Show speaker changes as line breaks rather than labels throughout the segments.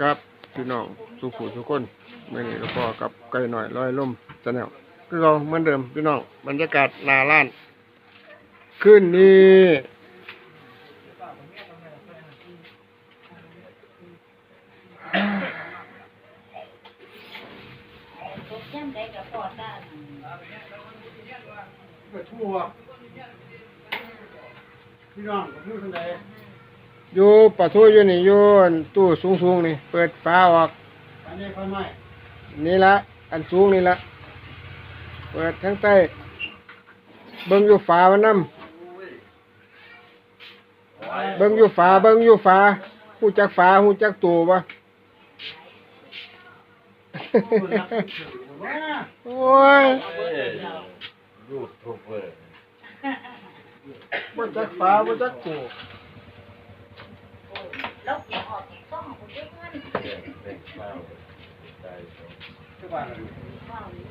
ครับพี่น้องสุขุทุกคนมื่อนี้เราพอกับไก่หน่อยลอยล่มจะแนวคือเราเหมือนเดิมพี่น้องบรรยากาศนาล้านขึ้นนี้
ย่ำได้กับปอดได้
กระทั่วพี่น้องกระทั่วทังใด
อยู่ปะทูอยู่นี่อยู่อันตู้สูงสูงๆนี่เปิดฟ้าออก
อันนี้ไฟไหม้
นี่ละอันสูงนี่ละเปิดทั้งใต้เบิ่งอยู่ฝามันนำเบิ่งอยู่ฝาเบิ่งอยู่ฝาหูจักฝาหูจักตัวบ่
คนรักถือว่า
โอ้ย
รูปทุกเบอร์
บ่จักฝาบ่จักตัว
แล้วเก็บออกจากซ่องผมด้วยเงิน
เรื่องเป็นเป้าใจสม
ทุกวันเลย
ว้าวนี่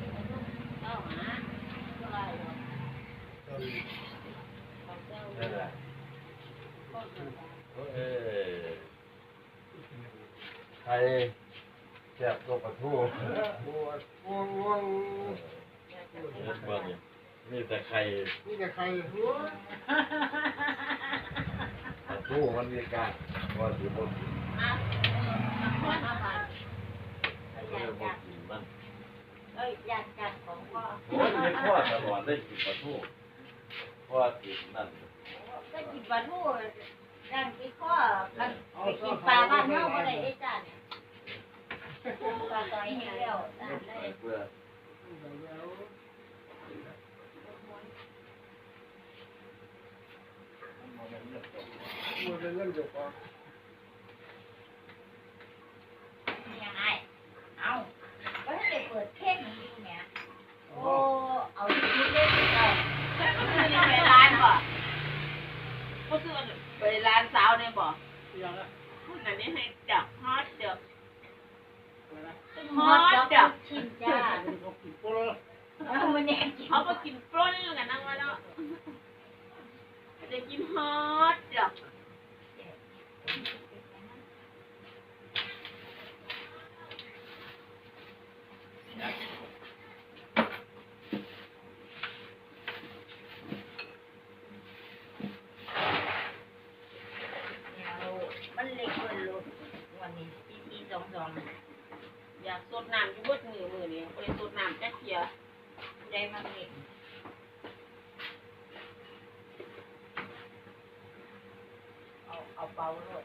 เอาหาอะไรวะ
นั่นแหละเออใครแจกตัวประทู
โอ้ยโอ้ยโอ้ย
เออเบิ่งนี่แต่ใคร
นี่ก็ใคร
ประทูมันมีการ ว่าสิบ่กิน
มามามามา
เอ
ยา
กบ่
จัด
กินมัน
เอ้ยอยากจัดของพ่อ
โอ้ยมีข้อตลอดได้กินประทูเพราะว่ากินนั่น
ก็กินปลาทูย่างที่ข้อกันไปกินปลาบ้านเฮาบ่ได้ได้จ้าเนี่ยปลาตอยห้แล้วจ้าเลย
เพื่อ
มันเป็นเรื่องเดียวกัน
ยังไงเอาก็ให้ได้เปิดเพลงอยู่เนี่ยโอ้เอาชีวิตเล่นเอา
ไปร้านบ่ก็คือไป ร้านสาวเนี่ยบ่
ยังละ
คุณอันนี้ให้จับฮอตเดี๋ยว
ฮอตดอกชิมจ้า
เขากินโปรแล้ว
เอามันเนี่ยกิน
เขาก็กินปล้นกันนั่งมาแล้วจะกินฮอตเดี๋ยว
มันเล็กเกินลูกวันนี้ทีทีส อง
อยากสดน้ำอยู่บดมือมือนี่ไปสดน้ำแค่เทีย
ได้มาเล็กเอาเอาเบาเลย